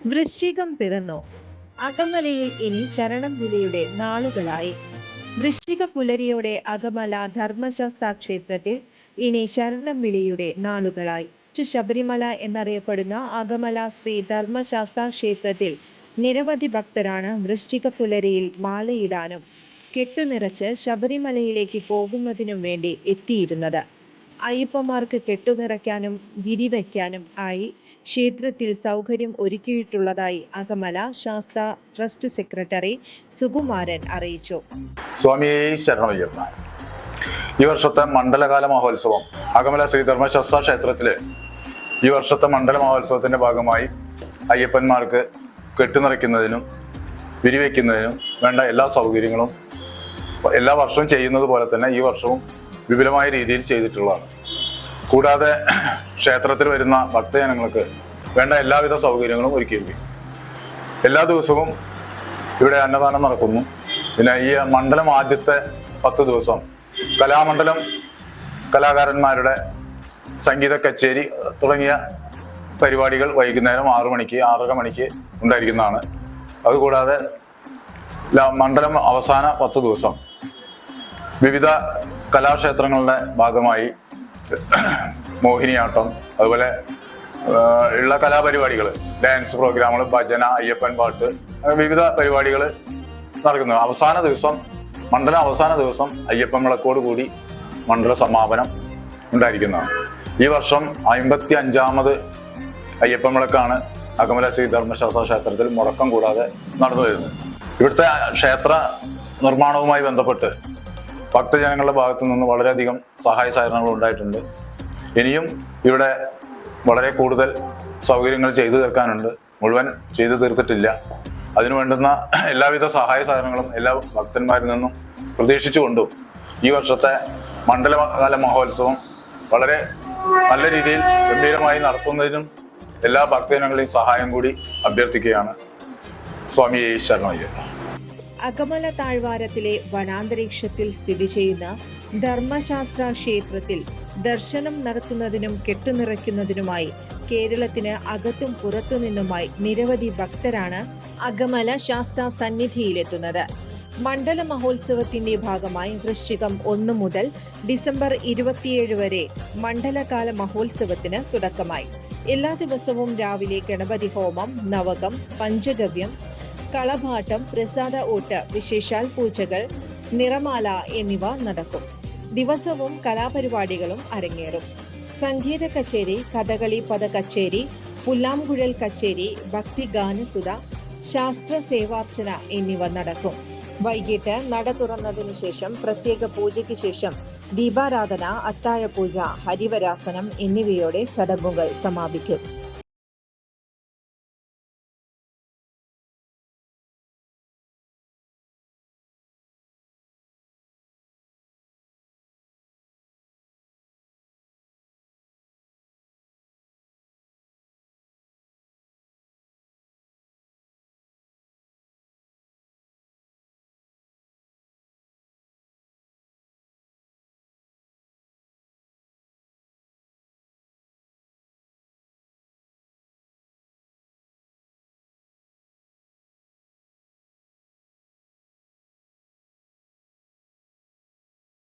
വൃശ്ചികം പിറന്നു. അകമലയിൽ ഇനി ചരണം വിലയുടെ നാളുകളായി. വൃശ്ചിക പുലരിയോടെ അകമല ധർമ്മശാസ്ത്ര ക്ഷേത്രത്തിൽ ഇനി ശരണം വിളിയുടെ നാളുകളായി. ശബരിമല എന്നറിയപ്പെടുന്ന അകമല ശ്രീ ധർമ്മശാസ്ത്ര ക്ഷേത്രത്തിൽ നിരവധി ഭക്തരാണ് വൃശ്ചിക പുലരിയിൽ മാലയിടാനും കെട്ടുനിറച്ച് ശബരിമലയിലേക്ക് പോകുന്നതിനും വേണ്ടി എത്തിയിരുന്നത്. അയ്യപ്പന്മാർക്ക് കെട്ടുനിറയ്ക്കാനും വിരിവയ്ക്കാനും ആയി ക്ഷേത്രത്തിൽ സൗകര്യം ഒരുക്കിയിട്ടുള്ളതായി അകമല ശാസ്ത്ര ട്രസ്റ്റ് സെക്രട്ടറി സുകുമാരൻ അറിയിച്ചു. സ്വാമിയെ ശരണമയ്യപ്പ ഈ വർഷത്തെ മണ്ഡലകാല മഹോത്സവം അകമല ശ്രീ ധർമ്മശാസ്ത്ര ക്ഷേത്രത്തിൽ ഈ വർഷത്തെ മണ്ഡല മഹോത്സവത്തിന്റെ ഭാഗമായി അയ്യപ്പന്മാർക്ക് കെട്ടുനിറയ്ക്കുന്നതിനും വിരിവെക്കുന്നതിനും വേണ്ട എല്ലാ സൗകര്യങ്ങളും എല്ലാ വർഷവും ചെയ്യുന്നത് പോലെ തന്നെ ഈ വർഷവും വിപുലമായ രീതിയിൽ ചെയ്തിട്ടുള്ളതാണ്. കൂടാതെ ക്ഷേത്രത്തിൽ വരുന്ന ഭക്തജനങ്ങൾക്ക് വേണ്ട എല്ലാവിധ സൗകര്യങ്ങളും ഒരുക്കിയിരിക്കും എല്ലാ ദിവസവും ഇവിടെ അന്നദാനം നടക്കുന്നു. പിന്നെ ഈ മണ്ഡലം ആദ്യത്തെ പത്ത് ദിവസം കലാമണ്ഡലം കലാകാരന്മാരുടെ സംഗീത കച്ചേരി തുടങ്ങിയ പരിപാടികൾ വൈകുന്നേരം ആറു മണിക്ക് ആറര മണിക്ക് ഉണ്ടായിരിക്കുന്നതാണ്. അതുകൂടാതെ മണ്ഡലം അവസാന പത്ത് ദിവസം വിവിധ കലാക്ഷേത്രങ്ങളുടെ ഭാഗമായി മോഹിനിയാട്ടം അതുപോലെ ഉള്ള കലാപരിപാടികൾ ഡാൻസ് പ്രോഗ്രാമുകൾ ഭജന അയ്യപ്പൻ പാട്ട് വിവിധ പരിപാടികൾ നടക്കുന്നു. അവസാന ദിവസം മണ്ഡലം അവസാന ദിവസം അയ്യപ്പൻ വിളക്കോട് കൂടി മണ്ഡല സമാപനം ഉണ്ടായിരിക്കുന്നതാണ്. ഈ വർഷം അമ്പത്തി അഞ്ചാമത് അയ്യപ്പൻ വിളക്കാണ് അകമല ശ്രീ ധർമ്മശാസ്ത്ര ക്ഷേത്രത്തിൽ മുടക്കം കൂടാതെ നടന്നു വരുന്നത്. ഇവിടുത്തെ ക്ഷേത്ര നിർമ്മാണവുമായി ബന്ധപ്പെട്ട് ഭക്തജനങ്ങളുടെ ഭാഗത്തു നിന്ന് വളരെയധികം സഹായ സഹകരണങ്ങൾ ഉണ്ടായിട്ടുണ്ട്. ഇനിയും ഇവിടെ വളരെ കൂടുതൽ സൗകര്യങ്ങൾ ചെയ്തു തീർക്കാനുണ്ട്. മുഴുവൻ ചെയ്തു തീർത്തിട്ടില്ല. അതിനു വേണ്ടുന്ന എല്ലാവിധ സഹായ സഹകരണങ്ങളും എല്ലാ ഭക്തന്മാരിൽ നിന്നും പ്രതീക്ഷിച്ചുകൊണ്ടും ഈ വർഷത്തെ മണ്ഡലകാല മഹോത്സവം വളരെ നല്ല രീതിയിൽ ഗംഭീരമായി നടത്തുന്നതിനും എല്ലാ ഭക്തജനങ്ങളുടെയും സഹായം കൂടി അഭ്യർത്ഥിക്കുകയാണ് സ്വാമി ശരണയ്യപ്പ അകമല താഴ്വാരത്തിലെ വനാന്തരീക്ഷത്തിൽ സ്ഥിതി ചെയ്യുന്ന ധർമ്മശാസ്ത്ര ക്ഷേത്രത്തിൽ ദർശനം നടത്തുന്നതിനും കെട്ടുനിറയ്ക്കുന്നതിനുമായി കേരളത്തിന് അകത്തും പുറത്തുനിന്നുമായി നിരവധി ഭക്തരാണ് അകമല ശാസ്ത്ര സന്നിധിയിലെത്തുന്നത്. മണ്ഡല മഹോത്സവത്തിന്റെ ഭാഗമായി വൃശ്ചികം ഒന്ന് മുതൽ ഡിസംബർ ഇരുപത്തിയേഴ് വരെ മണ്ഡലകാല മഹോത്സവത്തിന് തുടക്കമായി. എല്ലാ ദിവസവും രാവിലെ ഗണപതി ഹോമം നവകം പഞ്ചഗവ്യം കളഭാട്ടം പ്രസാദ ഊട്ട് വിശേഷാൽ പൂജകൾ നിറമാല എന്നിവ നടക്കും. ദിവസവും കലാപരിപാടികളും അരങ്ങേറും. സംഗീത കച്ചേരി കഥകളി പദ കച്ചേരി പുല്ലാംകുഴൽ കച്ചേരി ഭക്തിഗാനസുധ ശാസ്ത്ര സേവാർച്ചന എന്നിവ നടക്കും. വൈകിട്ട് നട തുറന്നതിനു ശേഷം പ്രത്യേക പൂജയ്ക്ക് ശേഷം ദീപാരാധന അത്താഴപൂജ ഹരിവരാസനം എന്നിവയോടെ ചടങ്ങുകൾ സമാപിക്കും.